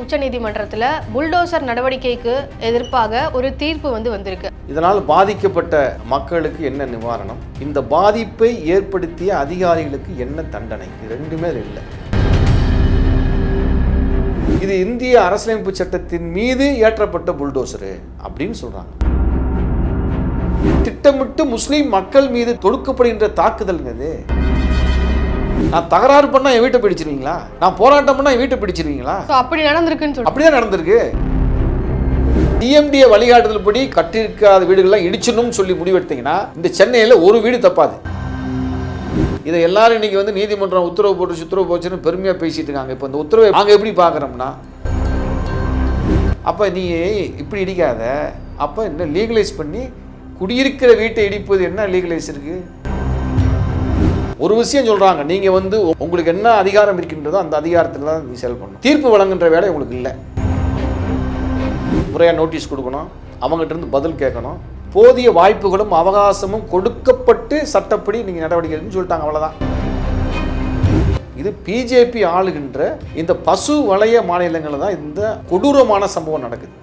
உச்சநீதிமன்றத்தில் புல்டோசர் நடவடிக்கைக்கு எதிர்ப்பாக ஒரு தீர்ப்பு வந்து வந்திருக்கு. இதனால் பாதிக்கப்பட்ட மக்களுக்கு என்ன நிவாரணம்? இந்த பாதிப்பை ஏற்படுத்திய அதிகாரிகளுக்கு என்ன தண்டனை? இது ரெண்டுமே இல்லை. இது இந்திய அரசியலமைப்பு சட்டத்தின் மீது ஏற்றப்பட்ட புல்டோசரு அப்படின்னு சொல்றாங்க. திட்டமிட்டு முஸ்லீம் மக்கள் மீது தொடுக்கப்படுகின்ற தாக்குதல்ங்கிறது நான் தகராறு பண்ணா என் வீட்டை பிடிச்சிருவீங்களா? நான் போராட்டம் பண்ணா என் வீட்டை பிடிச்சிருவீங்களா? அப்படி நடந்திருக்குன்னு சொல்லி அப்படிதான் நடந்திருக்கு. டிஎம்டிஏ வழிகாட்டுதல் படி கட்டியிருக்காத வீடுகள்லாம் இடிச்சணும்னு சொல்லி முடிவெடுத்தீங்கன்னா இந்த சென்னையில் ஒரு வீடு தப்பாது. இதை எல்லாரும் இன்னைக்கு வந்து நீதிமன்றம் உத்தரவு போட்டு உத்தரவு போச்சுன்னு பெருமையாக பேசிட்டு இருக்காங்க. இப்போ இந்த உத்தரவை நாங்கள் எப்படி பார்க்குறோம்னா அப்போ நீ இப்படி இடிக்காத. அப்போ இன்னும் லீகலைஸ் பண்ணி குடியிருக்கிற வீட்டை இடிப்பது என்ன லீகலைஸ் இருக்கு? ஒரு விஷயம் சொல்றாங்க நீங்க வந்து உங்களுக்கு என்ன அதிகாரம் இருக்கின்றதோ அந்த அதிகாரத்தில் தான் நீ செயல்படணும் தீர்ப்பு வழங்குன்ற வேலை உங்களுக்கு இல்லை. முறையாக நோட்டீஸ் கொடுக்கணும் அவங்ககிட்ட இருந்து பதில் கேட்கணும். போதிய வாய்ப்புகளும் அவகாசமும் கொடுக்கப்பட்டு சட்டப்படி நீங்கள் நடவடிக்கை சொல்லிட்டாங்க அவ்வளோதான் இது பிஜேபி ஆளுகின்ற இந்த பசு வளைய மாநிலங்களில் தான் இந்த கொடூரமான சம்பவம் நடக்குது.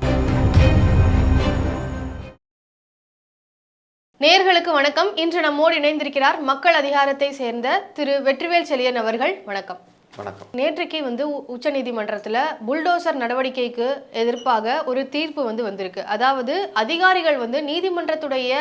நேர்களுக்கு வணக்கம். இன்று நம்மோடு இணைந்திருக்கிறார் மக்கள் அதிகாரத்தை சேர்ந்த திரு வெற்றிவேல் செழியன் அவர்கள். வணக்கம். வணக்கம். நேற்றைக்கு வந்து உ- உச்சநீதிமன்றத்தில் புல்டோசர் நடவடிக்கைக்கு எதிர்ப்பாக ஒரு தீர்ப்பு வந்து வந்திருக்கு. அதாவது அதிகாரிகள் வந்து நீதிமன்றத்துடைய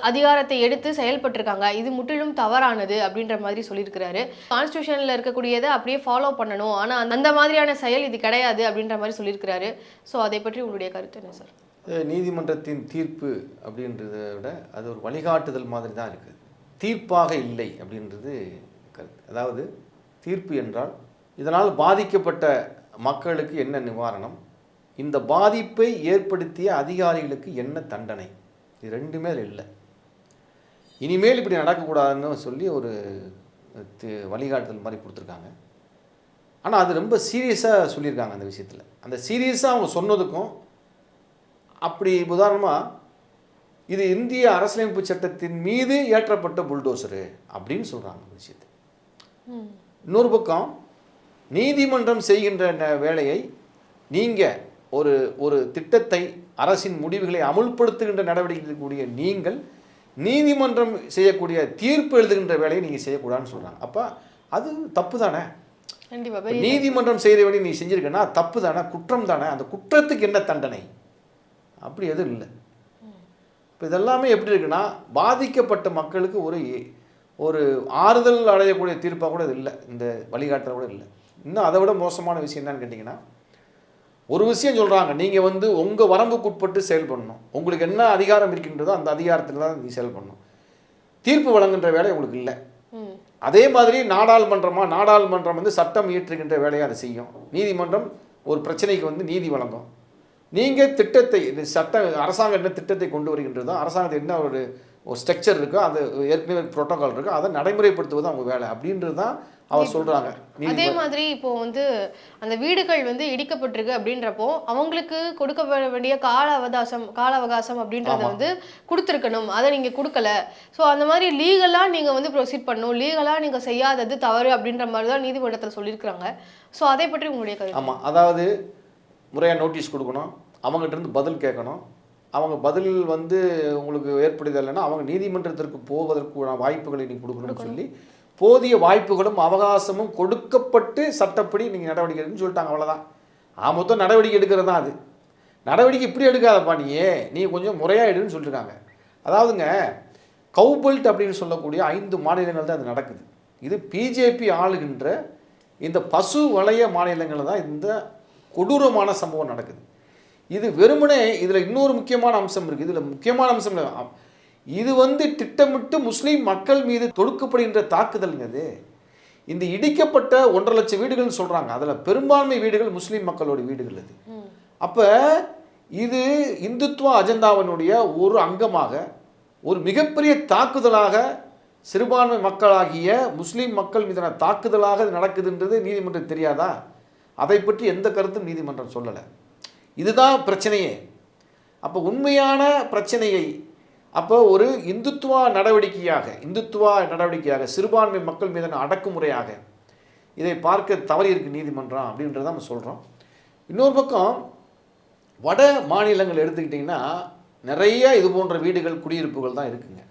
அதிகாரத்தை எடுத்து செயல்பட்டிருக்காங்க. இது முற்றிலும் தவறானது அப்படின்ற மாதிரி சொல்லியிருக்கிறாரு. கான்ஸ்டியூஷனில் இருக்கக்கூடியதை அப்படியே ஃபாலோ பண்ணணும். ஆனால் அந்த மாதிரியான செயல் இது கிடையாது அப்படின்ற மாதிரி சொல்லியிருக்கிறாரு. ஸோ அதை பற்றி உங்களுடைய கருத்து என்ன சார் நீதிமன்றத்தின் தீர்ப்பு அப்படின்றத விட அது ஒரு வழிகாட்டுதல் மாதிரி தான் இருக்குது தீர்ப்பாக இல்லை அப்படின்றது கருத்து. அதாவது தீர்ப்பு என்றால் இதனால் பாதிக்கப்பட்ட மக்களுக்கு என்ன நிவாரணம்? இந்த பாதிப்பை ஏற்படுத்திய அதிகாரிகளுக்கு என்ன தண்டனை? இது ரெண்டுமே அதில் இல்லை. இனிமேல் இப்படி நடக்கக்கூடாதுன்னு சொல்லி ஒரு தி- வழிகாட்டுதல் மாதிரி கொடுத்துருக்காங்க. ஆனால் அது ரொம்ப சீரியஸாக சொல்லியிருக்காங்க அந்த விஷயத்தில். அந்த சீரியஸாக அவங்க சொன்னதுக்கும் அப்படி உதாரணமாக இது இந்திய அரசியலமைப்பு சட்டத்தின் மீது ஏற்றப்பட்ட புல்டோசரு அப்படின்னு சொல்கிறாங்க விஷயத்தை. இன்னொரு பக்கம் நீதிமன்றம் செய்கின்ற வேலையை நீங்கள் ஒரு ஒரு திட்டத்தை அரசின் முடிவுகளை அமுல்படுத்துகின்ற நடவடிக்கை எடுக்கக்கூடிய நீங்கள் நீதிமன்றம் செய்யக்கூடிய தீர்ப்பு எழுதுகின்ற வேலையை நீங்கள் செய்யக்கூடாதுன்னு சொல்கிறாங்க அப்போ அது தப்பு தானே? நீதிமன்றம் செய்கிற வேலையை நீ செஞ்சிருக்கனா தப்பு தானே? குற்றம் தானே? அந்த குற்றத்துக்கு என்ன தண்டனை? அப்படி எதுவும் இல்லை. இப்போ இதெல்லாமே எப்படி இருக்குன்னா பாதிக்கப்பட்ட மக்களுக்கு ஒரு ஒரு ஆறுதல் அடையக்கூடிய தீர்ப்பாக கூட இது இல்லை. இந்த வழிகாட்டுற கூட இல்லை. இன்னும் அதை விட மோசமான விஷயம் என்னன்னு கேட்டிங்கன்னா ஒரு விஷயம் சொல்கிறாங்க நீங்கள் வந்து உங்கள் வரம்புக்குட்பட்டு செயல்படணும் உங்களுக்கு என்ன அதிகாரம் இருக்கின்றதோ அந்த அதிகாரத்தில் தான் நீ செயல்படணும் தீர்ப்பு வழங்குகின்ற வேலை உங்களுக்கு இல்லை. அதே மாதிரி நாடாளுமன்றமாக நாடாளுமன்றம் வந்து சட்டம் இயற்றுகின்ற வேலையை அதை செய்யும். நீதிமன்றம் ஒரு பிரச்சனைக்கு வந்து நீதி வழங்கும். நீங்கள் திட்டத்தை சட்ட அரசாங்கம் என்ன திட்டத்தை கொண்டு வருகின்றதோ அரசாங்கத்தில் என்ன ஒரு ஒரு ஸ்ட்ரக்சர் இருக்கோ அது ஏற்கனவே ப்ரோட்டோகால் இருக்கோ அதை நடைமுறைப்படுத்துவது அவங்க வேலை. அப்படின்றது தான் அவர் சொல்கிறாங்க அதே மாதிரி இப்போ வந்து அந்த வீடுகள் வந்து இடிக்கப்பட்டிருக்கு அப்படின்றப்போ அவங்களுக்கு கொடுக்க வேண்டிய கால அவகாசம் கால அவகாசம் அப்படின்றத ஆமா. வந்து கொடுத்துருக்கணும். அதை நீங்க கொடுக்கல. ஸோ அந்த மாதிரி லீகலா நீங்க வந்து ப்ரொசீட் பண்ணணும். லீகலா நீங்க செய்யாதது தவறு அப்படின்ற மாதிரி தான் நீதிமன்றத்தில் சொல்லியிருக்கிறாங்க. ஸோ அதை பற்றி உங்களுடைய கருத்து? ஆமாம் அதாவது முறையாக நோட்டீஸ் கொடுக்கணும். அவங்ககிட்ட இருந்து பதில் கேட்கணும். அவங்க பதில் வந்து உங்களுக்கு ஏற்படுதலைன்னா அவங்க நீதிமன்றத்திற்கு போவதற்கான வாய்ப்புகளை நீங்கள் கொடுக்கணும்னு சொல்லி போதிய வாய்ப்புகளும் அவகாசமும் கொடுக்கப்பட்டு சட்டப்படி நீங்கள் நடவடிக்கை எடுக்கணும்னு சொல்லிட்டாங்க. அவ்வளோதான் ஆ மொத்தம் நடவடிக்கை எடுக்கிறது தான் அது? நடவடிக்கை இப்படி எடுக்காதப்பா நீயே. நீ கொஞ்சம் முறையாக எடுன்னு சொல்லியிருக்காங்க அதாவதுங்க கவுபெல்ட் அப்படின்னு சொல்லக்கூடிய ஐந்து மாநிலங்கள் தான் அது நடக்குது. இது பிஜேபி ஆளுகின்ற இந்த பசு வளைய மாநிலங்களில் தான் இந்த கொடூரமான சம்பவம் நடக்குது. இது வெறுமனே இதில் இன்னொரு முக்கியமான அம்சம் இருக்குது இதில் முக்கியமான அம்சம் இது வந்து திட்டமிட்டு முஸ்லீம் மக்கள் மீது தொடுக்கப்படுகின்ற தாக்குதல்ங்க இது. இந்த இடிக்கப்பட்ட ஒன்றரை லட்சம் வீடுகள்னு சொல்கிறாங்க அதில் பெரும்பான்மை வீடுகள் முஸ்லீம் மக்களோட வீடுகள் அது. அப்போ இது இந்துத்துவ அஜெண்டாவினுடைய ஒரு அங்கமாக ஒரு மிகப்பெரிய தாக்குதலாக சிறுபான்மை மக்களாகிய முஸ்லீம் மக்கள் மீதான தாக்குதலாக நடக்குதுன்றது நீதிமன்றம் தெரியாதா? அதை பற்றி எந்த கருத்தும் நீதிமன்றம் சொல்லலை. இதுதான் பிரச்சனையே. அப்போ உண்மையான பிரச்சனையை அப்போ ஒரு இந்துத்துவா நடவடிக்கையாக இந்துத்துவா நடவடிக்கையாக சிறுபான்மை மக்கள் மீதான அடக்குமுறையாக இதை பார்க்க தவறி இருக்கு நீதிமன்றம் அப்படின்றத நம்ம சொல்கிறோம் இன்னொரு பக்கம் வட மாநிலங்கள் எடுத்துக்கிட்டிங்கன்னா நிறைய இது போன்ற வீடுகள் குடியிருப்புகள் தான் இருக்குங்க.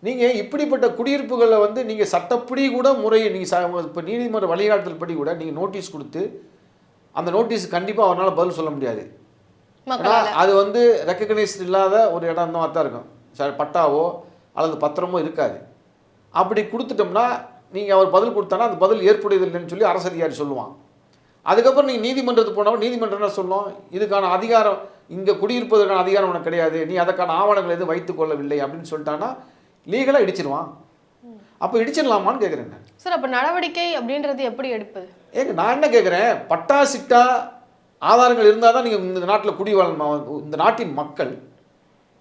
நீங்கள் இப்படிப்பட்ட குடியிருப்புகளை வந்து நீங்கள் சட்டப்படி கூட முறை நீங்கள் இப்போ நீதிமன்ற வழிகாட்டுதல் படி கூட நீங்கள் நோட்டீஸ் கொடுத்து அந்த நோட்டீஸ் கண்டிப்பாக அவரால் பதில் சொல்ல முடியாது. ஏன்னா அது வந்து ரெக்கக்னைஸ்ட் இல்லாத ஒரு இடம் தான் இருக்கும். ச- பட்டாவோ அல்லது பத்திரமோ இருக்காது. அப்படி கொடுத்துட்டோம்னா நீங்கள் அவர் பதில் கொடுத்தானா அந்த பதில் ஏற்புடையதில்லைன்னு சொல்லி அரசு அதிகாரி சொல்லுவான். அதுக்கப்புறம் நீங்கள் நீதிமன்றத்துக்கு போனவங்க நீதிமன்றம் என்ன சொல்லும்? இதுக்கான அதிகாரம் இங்கே குடியிருப்பதற்கான அதிகாரம் உனக்கு கிடையாது. நீ அதற்கான ஆவணங்கள் எதுவும் வைத்துக் கொள்ளவில்லை அப்படின்னு சொல்லிட்டானா லீகலாக இடிச்சிருவான் அப்போ இடிச்சிடலாமான்னு கேட்குறேன் சார் அப்ப நடவடிக்கை அப்படின்றது எப்படி எடுப்பது ஏங்க நான் என்ன கேட்குறேன் பட்டா சிட்டா ஆதாரங்கள் இருந்தால் தான் நீங்கள் இந்த நாட்டில் குடி இந்த நாட்டின் மக்கள்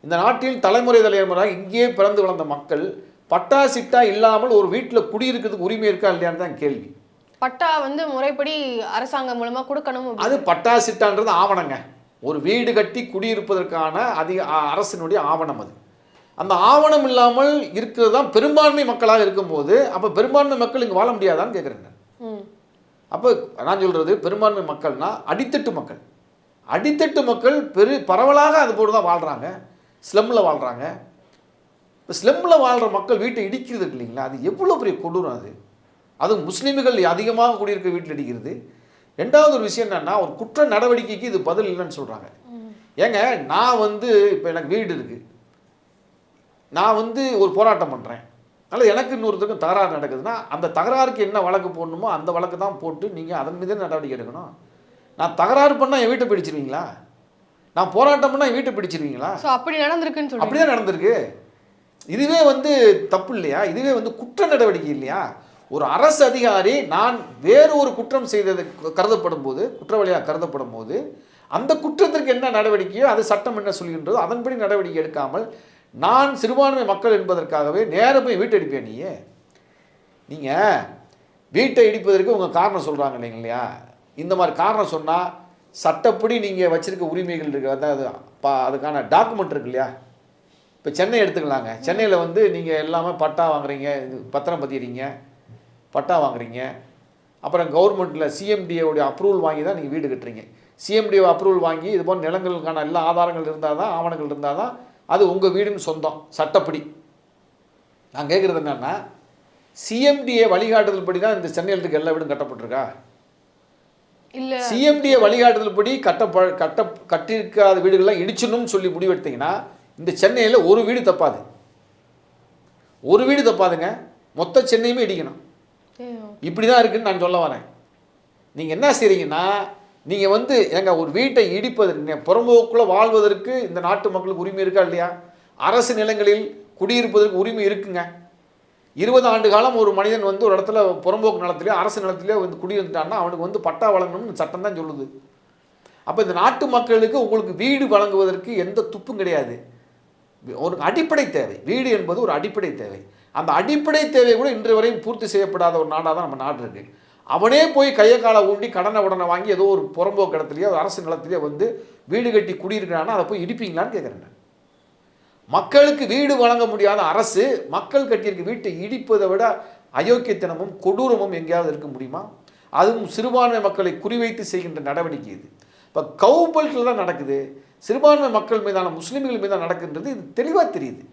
இந்த நாட்டில் தலைமுறை தலைமுறையாக இங்கேயே பிறந்து வளர்ந்த மக்கள் பட்டா சிட்டா இல்லாமல் ஒரு வீட்டில் குடியிருக்கிறதுக்கு உரிமை இருக்கா இல்லையான்னு தான் கேள்வி. பட்டா வந்து முறைப்படி அரசாங்கம் மூலமா கொடுக்கணும் அது பட்டா சிட்டான்றது ஆவணங்க. ஒரு வீடு கட்டி குடியிருப்பதற்கான அதிக அரசினுடைய ஆவணம் அது. அந்த ஆவணம் இல்லாமல் இருக்கிறது தான் பெரும்பான்மை மக்களாக இருக்கும்போது அப்போ பெரும்பான்மை மக்கள் இங்கே வாழ முடியாதான்னு கேட்குறேன் அப்போ நான் சொல்கிறது பெரும்பான்மை மக்கள்னா அடித்தட்டு மக்கள். அடித்தட்டு மக்கள் பெரு பரவலாக அது போட்டு தான் வாழ்கிறாங்க ஸ்லம்மில் வாழ்கிறாங்க இப்போ ஸ்லம்மில் வாழ்கிற மக்கள் வீட்டை இடிக்கிறது இல்லைங்களா? அது எவ்வளோ பெரிய கொடூரம் அது. அதுவும் முஸ்லீம்கள் அதிகமாக குடியிருக்க வீட்டில் இடிக்கிறது. ரெண்டாவது ஒரு விஷயம் என்னன்னா ஒரு குற்ற நடவடிக்கைக்கு இது பதில் இல்லைன்னு சொல்கிறாங்க ஏங்க நான் வந்து இப்போ எனக்கு வீடு இருக்குது நான் வந்து ஒரு போராட்டம் பண்ணுறேன் அல்லது எனக்கு இன்னொருத்தருக்கும் தகராறு நடக்குதுன்னா அந்த தகராறுக்கு என்ன வழக்கு போடணுமோ அந்த வழக்கு தான் போட்டு நீங்கள் அதன் மீது நடவடிக்கை எடுக்கணும். நான் தகராறு பண்ணால் என் வீட்டை பிடிச்சிருவீங்களா? நான் போராட்டம் பண்ணால் என் வீட்டை பிடிச்சிருவீங்களா? அப்படி நடந்திருக்குன்னு சொல்றீங்க. அப்படிதான் நடந்திருக்கு. இதுவே வந்து தப்பு இல்லையா? இதுவே வந்து குற்ற நடவடிக்கை இல்லையா? ஒரு அரசு அதிகாரி நான் வேறு ஒரு குற்றம் செய்தது கருதப்படும் போது குற்றவாளியாக கருதப்படும் போது அந்த குற்றத்திற்கு என்ன நடவடிக்கையோ அது சட்டம் என்ன சொல்கின்றதோ அதன்படி நடவடிக்கை எடுக்காமல் நான் சிறுபான்மை மக்கள் என்பதற்காகவே நேரம் போய் வீட்டை அடிப்பேன் நீயே. நீங்கள் வீட்டை இடிப்பதற்கு உங்கள் காரணம் சொல்கிறாங்க இல்லைங்க இல்லையா இந்த மாதிரி காரணம் சொன்னால் சட்டப்படி நீங்கள் வச்சுருக்க உரிமைகள் இருக்கு. அதாவது பா அதுக்கான டாக்குமெண்ட் இருக்கு இல்லையா? இப்போ சென்னை எடுத்துக்கலாங்க. சென்னையில் வந்து நீங்கள் எல்லாமே பட்டா வாங்குறீங்க இது பத்திரம் பதிகிறீங்க பட்டா வாங்குறீங்க. அப்புறம் கவர்மெண்ட்டில் சிஎம்டிஏவுடைய அப்ரூவல் வாங்கி தான் நீங்கள் வீடு கட்டுறீங்க. சிஎம்டிஏ அப்ரூவல் வாங்கி இது போன்ற நிலங்களுக்கான எல்லா ஆதாரங்கள் இருந்தால் தான் ஆவணங்கள் இருந்தால் தான் அது உங்கள் வீடுன்னு சொந்தம் சட்டப்படி. நான் கேட்குறது என்னன்னா சிஎம்டிஏ வழிகாட்டுதல் படி தான் இந்த சென்னையில் இருக்க எல்லா வீடும் கட்டப்பட்டிருக்கா? இல்ல. சிஎம்டிஏ வழிகாட்டுதல் படி கட்ட கட்ட கட்டியிருக்காத வீடுகள்லாம் இடிச்சணும்னு சொல்லி முடிவெடுத்தீங்கன்னா இந்த சென்னையில் ஒரு வீடு தப்பாது. ஒரு வீடு தப்பாதுங்க. மொத்த சென்னையுமே இடிக்கணும். இப்படி தான் இருக்குன்னு நான் சொல்ல வரேன். நீங்கள் என்ன செய்றீங்கன்னா நீங்கள் வந்து எங்க ஒரு வீட்டை இடிப்பதற்கு புறம்போக்குள்ளே வாழ்வதற்கு இந்த நாட்டு மக்களுக்கு உரிமை இருக்கா இல்லையா? அரசு நிலங்களில் குடியிருப்பதற்கு உரிமை இருக்குங்க. இருபது ஆண்டு காலம் ஒரு மனிதன் வந்து ஒரு இடத்துல புறம்போக்கு நிலத்திலேயோ அரசு நிலத்திலேயோ வந்து குடியிருந்துட்டான்னா அவனுக்கு வந்து பட்டா வழங்கணும்னு சட்டம் தான் சொல்லுது. அப்போ இந்த நாட்டு மக்களுக்கு உங்களுக்கு வீடு வழங்குவதற்கு எந்த துப்பும் கிடையாது. ஒரு அடிப்படை தேவை. வீடு என்பது ஒரு அடிப்படை தேவை. அந்த அடிப்படை தேவை கூட இன்று வரையும் பூர்த்தி செய்யப்படாத ஒரு நாடாக தான் நம்ம நாடு இருக்குது அவனே போய் கையை காலை ஊண்டி கடனை உடனே வாங்கி ஏதோ ஒரு புறம்போக்கு இடத்துலையோ அரசு நிலத்திலேயோ வந்து வீடு கட்டி குடியிருக்கிறான்னா அதை போய் இடிப்பீங்களான்னு கேட்குறேன் மக்களுக்கு வீடு வழங்க முடியாத அரசு மக்கள் கட்டியிருக்க வீட்டை இடிப்பதை விட அயோக்கியத்தனமும் கொடூரமும் எங்கேயாவது இருக்க முடியுமா? அதுவும் சிறுபான்மை மக்களை குறிவைத்து செய்கின்ற நடவடிக்கை இது. இப்போ கவுபல்கள் தான் நடக்குது. சிறுபான்மை மக்கள் மீதான முஸ்லீம்கள் மீதான நடக்குன்றது இது தெளிவாக தெரியுது.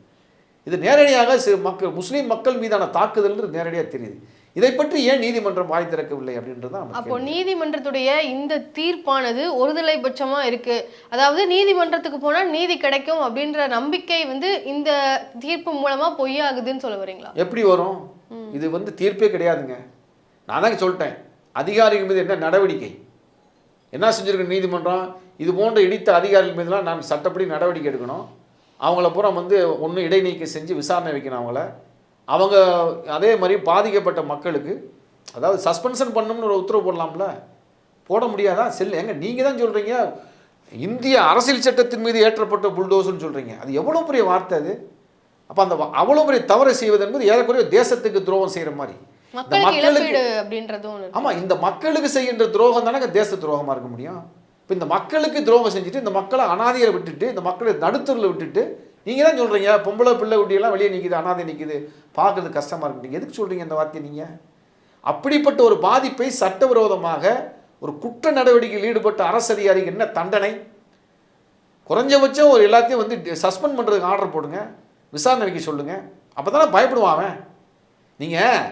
இது நேரடியாக சிறு மக்கள் முஸ்லீம் மக்கள் மீதான தாக்குதல்ன்றது நேரடியாக தெரியுது. இதை பற்றி ஏன் நீதிமன்றம் வாய் திறக்கவில்லை அப்படின்றது அப்போ. நீதிமன்றத்துடைய இந்த தீர்ப்பானது ஒருதலை பட்சமா இருக்கு. அதாவது நீதிமன்றத்துக்கு போனா நீதி கிடைக்கும் அப்படின்ற நம்பிக்கை வந்து இந்த தீர்ப்பு மூலமா பொய்யாகுதுன்னு சொல்ல வரீங்களா? எப்படி வரும்? இது வந்து தீர்ப்பே கிடையாதுங்க. நான் தான் சொல்லிட்டேன். அதிகாரிகள் மீது என்ன நடவடிக்கை? என்ன செஞ்சிருக்கு நீதிமன்றம்? இது போன்ற இடித்த அதிகாரிகள் மீதுலாம் நான் சட்டப்படி நடவடிக்கை எடுக்கணும். அவங்கள பூரா வந்து ஒன்று இடைநீக்கம் செஞ்சு விசாரணை வைக்கணும் அவங்கள. அவங்க அதே மாதிரி பாதிக்கப்பட்ட மக்களுக்கு அதாவது சஸ்பென்ஷன் பண்ணணும்னு ஒரு உத்தரவு போடலாம்ல? போட முடியாதா? செல் எங்க நீங்கள் தான் சொல்கிறீங்க இந்திய அரசியல் சட்டத்தின் மீது ஏற்றப்பட்ட புல்டோஸ்னு சொல்கிறீங்க அது எவ்வளோ பெரிய வார்த்தை அது? அப்போ அந்த அவ்வளோ பெரிய தவறை செய்வது என்பது ஏறக்குறைய தேசத்துக்கு துரோகம் செய்கிற மாதிரி. இந்த மக்களுக்கு அப்படின்றதும். ஆமாம் இந்த மக்களுக்கு செய்கின்ற துரோகம் தானே தேச துரோகமாக இருக்க முடியும். இப்போ இந்த மக்களுக்கு துரோகம் செஞ்சுட்டு இந்த மக்களை அனாதையை விட்டுட்டு இந்த மக்களை நடுத்தரில் விட்டுட்டு நீங்கள் தான் சொல்கிறீங்க பொம்பளை பிள்ளை குட்டியெல்லாம் வெளியே நிற்கிது அனாதை நிற்கிது பார்க்குறது கஷ்டமாக இருக்கு. நீங்கள் எதுக்கு சொல்கிறீங்க இந்த வார்த்தையை நீங்கள் அப்படிப்பட்ட ஒரு பாதிப்பை சட்டவிரோதமாக ஒரு குற்ற நடவடிக்கையில் ஈடுபட்ட அரசு அதிகாரிக்கு என்ன தண்டனை? குறைஞ்சபட்சம் ஒரு எல்லாத்தையும் வந்து சஸ்பெண்ட் பண்ணுறதுக்கு ஆர்டர் போடுங்க. விசாரணை வைக்க சொல்லுங்கள் அப்போ தானே பயப்படுவான் அவன். நீங்கள்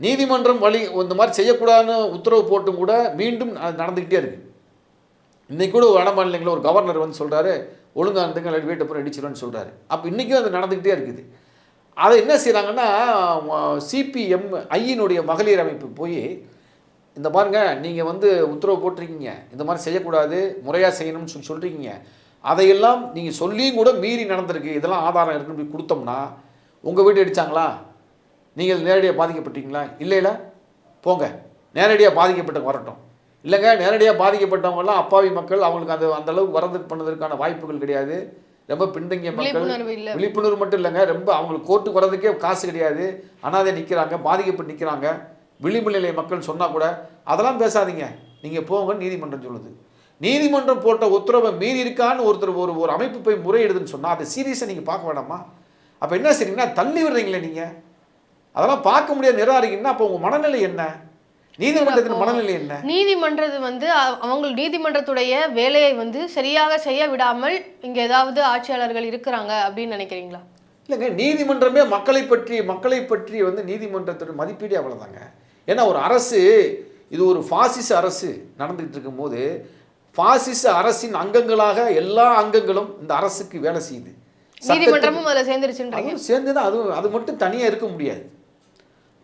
நீதிமன்றம் வழி இந்த மாதிரி செய்யக்கூடாதுன்னு உத்தரவு போட்டும் கூட மீண்டும் அது நடந்துக்கிட்டே இருக்குது இன்றைக்கி கூட வட மாநிலங்களில் ஒரு கவர்னர் வந்து சொல்கிறாரு ஒழுங்காக இருந்துங்க இல்லாட்டி வீட்டை பூரா இடிச்சிடும்னு சொல்கிறாரு அப்போ இன்றைக்கும் அது நடந்துக்கிட்டே இருக்குது. அதை என்ன செய்கிறாங்கன்னா சிபிஎம் ஐயினுடைய மகளிர் அமைப்பு போய் இந்த பாருங்க நீங்கள் வந்து உத்தரவு போட்டிருக்கீங்க. இந்த மாதிரி செய்யக்கூடாது முறையாக செய்யணும்னு சொல்லி சொல்கிறீங்க அதையெல்லாம் நீங்கள் சொல்லியும் கூட மீறி நடந்திருக்கு. இதெல்லாம் ஆதாரம் இருக்குன்னு போய் கொடுத்தோம்னா உங்கள் வீடு அடித்தாங்களா நீங்கள் நேரடியாக பாதிக்கப்பட்டீங்களா? இல்லை இல்லை போங்க. நேரடியாக பாதிக்கப்பட்ட வரட்டும். இல்லைங்க நேரடியாக பாதிக்கப்பட்டவங்கலாம் அப்பாவி மக்கள் அவங்களுக்கு அந்த அந்த அளவுக்கு வரதுக்கு பண்ணதற்கான வாய்ப்புகள் கிடையாது. ரொம்ப பின்தங்கிய மக்கள். விழிப்புணர்வு மட்டும் இல்லைங்க ரொம்ப அவங்களுக்கு கோர்ட்டுக்கு வர்றதுக்கே காசு கிடையாது. அனாதை நிற்கிறாங்க பாதிக்கப்பட்டு நிற்கிறாங்க விளிம்பு நிலை மக்கள் சொன்னால் கூட அதெல்லாம் பேசாதீங்க. நீங்கள் போங்க நீதிமன்றம் சொல்லுது. நீதிமன்றம் போட்ட உத்தரவை மீறி இருக்கான்னு ஒருத்தர் ஒரு ஒரு அமைப்பு போய் முறையிடுதுன்னு சொன்னால் அதை சீரியஸாக நீங்கள் பார்க்க வேண்டாமா அப்போ என்ன செய்றீங்கன்னா தள்ளி விடுறீங்களே நீங்கள் அதெல்லாம் பார்க்க முடியாத நிராகரிங்கன்னா அப்போ உங்கள் மனநிலை என்ன? நீதிமன்றத்தின் மனநிலை என்ன? நீதிமன்றது வந்து அவங்க நீதிமன்றத்துடைய வேலையை வந்து சரியாக செய்ய விடாமல் இங்க ஏதாவது ஆட்சியாளர்கள் இருக்கிறாங்க அப்படின்னு நினைக்கிறீங்களா? இல்லைங்க நீதிமன்றமே மக்களை பற்றி மக்களை பற்றி வந்து நீதிமன்றத்தோட மதிப்பீடு அவ்வளோதாங்க ஏன்னா ஒரு அரசு இது ஒரு பாசிச அரசு நடந்துகிட்டு இருக்கும்போது பாசிச அரசின் அங்கங்களாக எல்லா அங்கங்களும் இந்த அரசுக்கு வேலை செய்யுது. நீதிமன்றமும் அதுல சேர்ந்துருச்சுன்றீங்க. சேர்ந்து தான் அது அது மட்டும் தனியாக இருக்க முடியாது.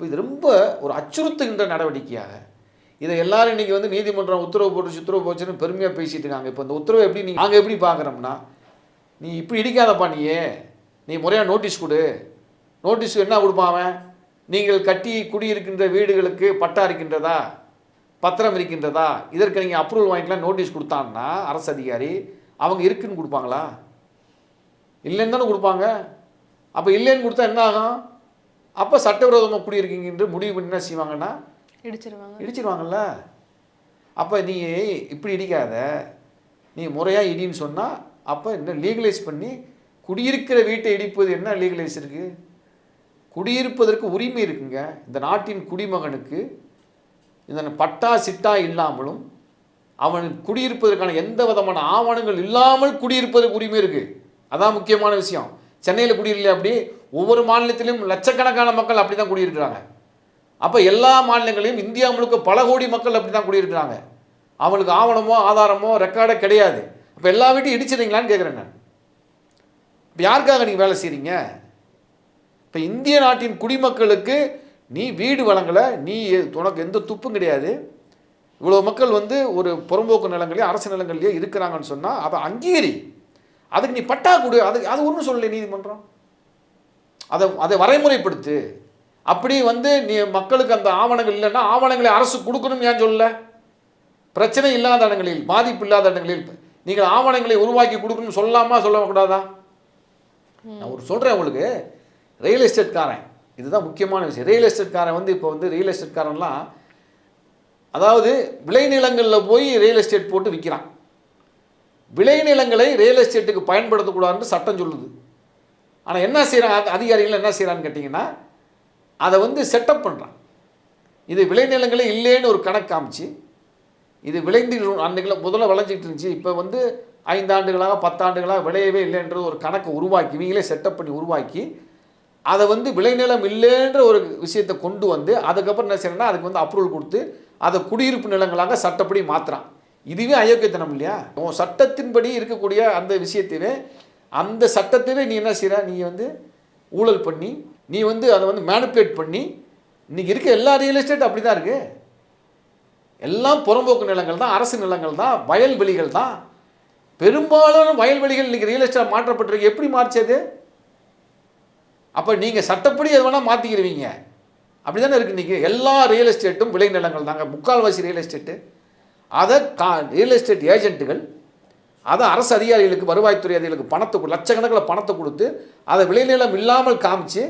இப்போ இது ரொம்ப ஒரு அச்சுறுத்துகின்ற நடவடிக்கையாக. இதை எல்லாரும் இன்றைக்கி வந்து நீதிமன்றம் உத்தரவு போட்டுச்சு உத்தரவு போச்சுன்னு பெருமையாக பேசிட்டு இருக்காங்க. இப்போ இந்த உத்தரவை எப்படி நீ நாங்கள் எப்படி பார்க்குறோம்னா நீ இப்படி இடிக்காதப்பா நீயே நீ முறையாக நோட்டீஸ் கொடு. நோட்டீஸ் என்ன கொடுப்பான் அவன்? நீங்கள் கட்டி குடியிருக்கின்ற வீடுகளுக்கு பட்டா இருக்கின்றதா? பத்திரம் இருக்கின்றதா? இதற்கு நீங்கள் அப்ரூவல் வாங்கிக்கலாம் நோட்டீஸ் கொடுத்தான்னா அரசு அதிகாரி அவங்க இருக்குன்னு கொடுப்பாங்களா? இல்லைன்னு தானே கொடுப்பாங்க. அப்போ இல்லைன்னு கொடுத்தா என்ன ஆகும்? அப்போ சட்டவிரோதமாக குடியிருக்கீங்கன்று முடிவு பண்ணி என்ன செய்வாங்கன்னா? இடிச்சிருவாங்க. இடிச்சிருவாங்கல்ல. அப்போ நீ இப்படி இடிக்காத. நீ முறையாக இடின்னு சொன்னால் அப்போ இன்னும் லீகலைஸ் பண்ணி குடியிருக்கிற வீட்டை இடிப்பது என்ன லீகலைஸ் இருக்குது குடியிருப்பதற்கு உரிமை இருக்குங்க. இந்த நாட்டின் குடிமகனுக்கு இந்த பட்டா சிட்டா இல்லாமலும் அவன் குடியிருப்பதற்கான எந்த விதமான ஆவணங்கள் இல்லாமல் குடியிருப்பதற்கு உரிமை இருக்குது அதான் முக்கியமான விஷயம். சென்னையில் குடியிருக்கல அப்படி? ஒவ்வொரு மாநிலத்திலும் லட்சக்கணக்கான மக்கள் அப்படி தான் குடியிருக்கிறாங்க. அப்போ எல்லா மாநிலங்களையும் இந்தியா முழுக்க பல கோடி மக்கள் அப்படி தான் குடியிருக்கிறாங்க. அவங்களுக்கு ஆவணமோ ஆதாரமோ ரெக்கார்டோ கிடையாது. அப்போ எல்லா வீட்டையும் இடிச்சிடுறீங்களான்னு கேட்குறேன் நான். இப்போ யாருக்காக நீங்கள் வேலை செய்கிறீங்க இப்போ இந்திய நாட்டின் குடிமக்களுக்கு நீ வீடு வழங்கலை நீ உனக்கு எந்த துப்பும் கிடையாது. இவ்வளோ மக்கள் வந்து ஒரு புறம்போக்கு நிலங்களே அரசு நிலங்கள்லேயே இருக்கிறாங்கன்னு சொன்னால் அதை அங்கீகரி. அதுக்கு நீ பட்டா கொடு அது அது ஒன்றும் சொல்லலை நீதிமன்றம். அதை அதை வரைமுறைப்படுத்து. அப்படி வந்து நீ மக்களுக்கு அந்த ஆவணங்கள் இல்லைன்னா ஆவணங்களை அரசு கொடுக்கணும் ஏன் சொல்ல? பிரச்சனை இல்லாத இடங்களில் பாதிப்பு இல்லாத இடங்களில் நீங்கள் ஆவணங்களை உருவாக்கி கொடுக்கணும்னு சொல்லாமா சொல்லக்கூடாதா? நான் ஒரு சொல்கிறேன் உங்களுக்கு. ரியல் எஸ்டேட்காரன் இதுதான் முக்கியமான விஷயம். ரியல் எஸ்டேட்காரன் வந்து இப்போ வந்து ரியல் எஸ்டேட்காரன்லாம் அதாவது விளைநிலங்களில் போய் ரியல் எஸ்டேட் போட்டு விற்கிறான் விளைநிலங்களை ரியல் எஸ்டேட்டுக்கு பயன்படுத்தக்கூடாதுன்னு சட்டம் சொல்லுது. ஆனால் என்ன செய்கிறான் அதிகாரிகள் என்ன செய்கிறான்னு கேட்டிங்கன்னா அதை வந்து செட்டப் பண்ணுறான் இது விளைநிலங்களே இல்லைன்னு ஒரு கணக்கு காமிச்சு இது விளைந்து அன்றைங்கள முதல்ல விளைஞ்சிட்டு இருந்துச்சு இப்போ வந்து ஐந்தாண்டுகளாக பத்தாண்டுகளாக விளையவே இல்லைன்ற ஒரு கணக்கை உருவாக்கி இவங்களே செட்டப் பண்ணி உருவாக்கி அதை வந்து விளைநிலம் இல்லைன்ற ஒரு விஷயத்தை கொண்டு வந்து அதுக்கப்புறம் என்ன செய்யணும்னா அதுக்கு வந்து அப்ரூவல் கொடுத்து அதை குடியிருப்பு நிலங்களாக சட்டப்படி மாற்றுறான் இதுவே அயோக்கியத்தனம் இல்லையா? உன் சட்டத்தின்படி இருக்கக்கூடிய அந்த விஷயத்தையே அந்த சட்டத்தையே நீ என்ன செய்கிற நீ வந்து ஊழல் பண்ணி நீ வந்து அதை வந்து மேனிபுலேட் பண்ணி இன்றைக்கி இருக்க எல்லா ரியல் எஸ்டேட் அப்படி தான் இருக்குது எல்லாம் புறம்போக்கு நிலங்கள் தான் அரசு நிலங்கள் தான் வயல்வெளிகள் தான். பெரும்பாலான வயல்வெளிகள் இன்றைக்கி ரியல் எஸ்டேட் மாற்றப்பட்டிருக்கு. எப்படி மாறிச்சது அப்போ நீங்கள் சட்டப்படி எது வேணால் மாற்றிக்கிடுவீங்க அப்படி தானே இருக்குது இன்றைக்கி எல்லா ரியல் எஸ்டேட்டும் விளைநிலங்கள் தாங்க. முக்கால்வாசி ரியல் எஸ்டேட்டு அதை கா ரியல் எஸ்டேட் ஏஜென்ட்டுகள் அதை அரசு அதிகாரிகளுக்கு வருவாய்த்துறை அதிகாரிகளுக்கு பணத்தை லட்சக்கணக்கில் பணத்தை கொடுத்து அதை விளைநிலம் இல்லாமல் காமிச்சு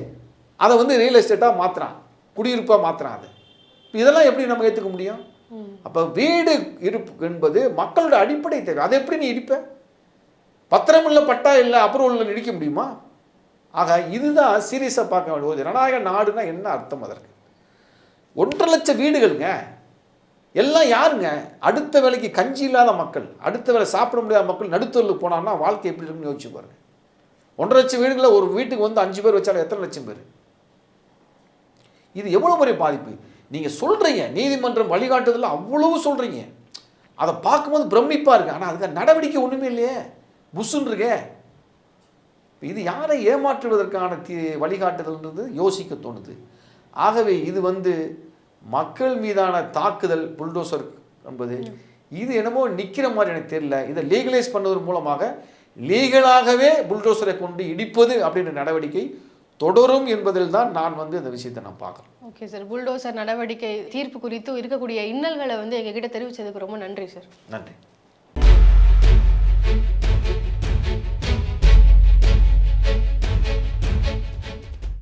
அதை வந்து ரியல் எஸ்டேட்டாக மாற்றுறான் குடியிருப்பாக மாற்றுறான் அது. இதெல்லாம் எப்படி நம்ம ஏற்றுக்க முடியும்? அப்போ வீடு இருப்பு என்பது மக்களோட அடிப்படை தேவை. அதை எப்படி நீ இடிப்ப? பத்திரம் இல்லை பட்டா இல்லை அப்ரூவல் இல்லை இடிக்க முடியுமா? ஆக இதுதான் சீரியஸாக பார்க்க வேண்டிய ஜனநாயக நாடுனா என்ன அர்த்தம் அதற்கு? ஒன்றரை லட்சம் வீடுகளுங்க. எல்லாம் யாருங்க? அடுத்த வேலைக்கு கஞ்சி இல்லாத மக்கள் அடுத்த வேலை சாப்பிட முடியாத மக்கள் நடுத்தரில் போனான்னா வாழ்க்கை எப்படி இருக்குன்னு யோசிச்சு பாருங்க. ஒன்றரை லட்சம் வீடுகளில் ஒரு வீட்டுக்கு வந்து அஞ்சு பேர் வச்சாலும் எத்தனை லட்சம் பேர்? இது எவ்வளோ பெரிய பாதிப்பு? நீங்கள் சொல்கிறீங்க நீதிமன்றம் வழிகாட்டுதல் அவ்வளவு சொல்கிறீங்க அதை பார்க்கும்போது பிரமிப்பாக இருக்குது ஆனால் அதுக்கு நடவடிக்கை ஒன்றுமே இல்லையே. புஷ்ஷுன்னு இருக்கே. இது யாரை ஏமாற்றுவதற்கான தீ வழிகாட்டுதல்ன்றது யோசிக்க தோணுது. ஆகவே இது வந்து மக்கள் மீதான தாக்குதல் புல்டோசர் என்பது இது என்னமோ நிற்கிற மாதிரி எனக்கு தெரியல. இதை லீகலைஸ் பண்ணுவதன் மூலமாக லீகலாகவே புல்டோசரை கொண்டு இடிப்பது அப்படின்ற நடவடிக்கை தொடரும் என்பதில் தான் நான் வந்து இந்த விஷயத்தை நான் பார்க்குறேன். ஓகே சார் புல்டோசர் நடவடிக்கை தீர்ப்பு குறித்து இருக்கக்கூடிய இன்னல்களை வந்து எங்ககிட்ட தெரிவிச்சதுக்கு ரொம்ப நன்றி சார் நன்றி.